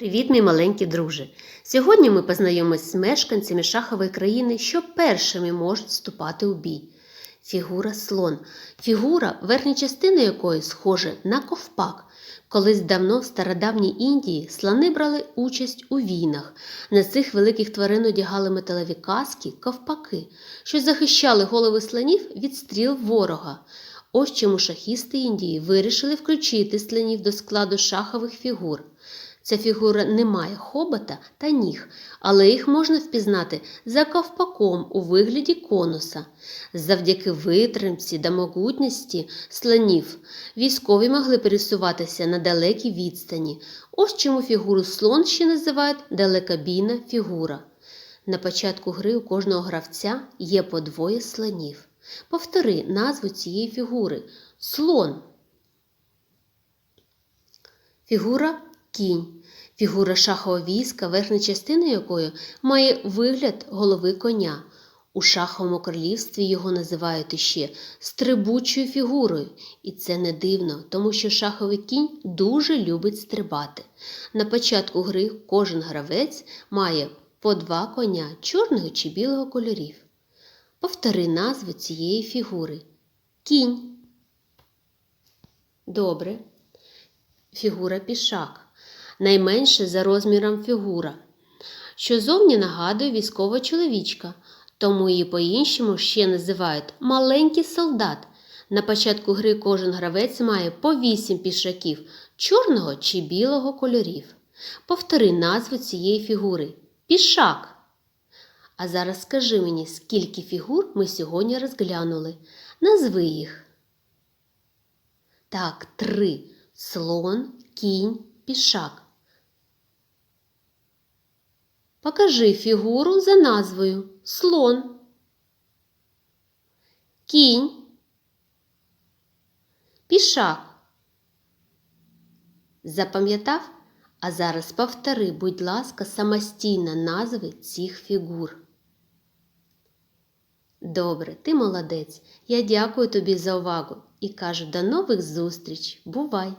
Привіт, мій маленький друже! Сьогодні ми познайомимось з мешканцями шахової країни, що першими можуть вступати у бій. Фігура слон. Фігура, верхня частина якої схожа на ковпак. Колись давно в стародавній Індії слони брали участь у війнах. На цих великих тварин одягали металеві каски, ковпаки, що захищали голови слонів від стріл ворога. Ось чому шахісти Індії вирішили включити слонів до складу шахових фігур. Ця фігура не має хобота та ніг, але їх можна впізнати за ковпаком у вигляді конуса. Завдяки витримці та могутності слонів військові могли пересуватися на далекій відстані. Ось чому фігуру слон ще називають далекобійна фігура. На початку гри у кожного гравця є по двоє слонів. Повтори назву цієї фігури слон. Фігура кінь. Фігура шахового війська, верхня частина якої має вигляд голови коня. У шаховому королівстві його називають іще стрибучою фігурою, і це не дивно, тому що шаховий кінь дуже любить стрибати. На початку гри кожен гравець має по два коня чорного чи білого кольорів. Повтори назву цієї фігури. Кінь. Добре. Фігура пішак. Найменше за розміром фігура, що зовні нагадує військова чоловічка, тому її по-іншому ще називають маленький солдат. На початку гри кожен гравець має по вісім пішаків чорного чи білого кольорів. Повтори назву цієї фігури пішак. А зараз скажи мені, скільки фігур ми сьогодні розглянули. Назви їх. Так, три. Слон, кінь, пішак. Покажи фігуру за назвою слон. Кінь. Пішак. Запам'ятав? А зараз повтори, будь ласка, самостійно назви цих фігур. Добре, ти молодець. Я дякую тобі за увагу і кажу до нових зустріч. Бувай!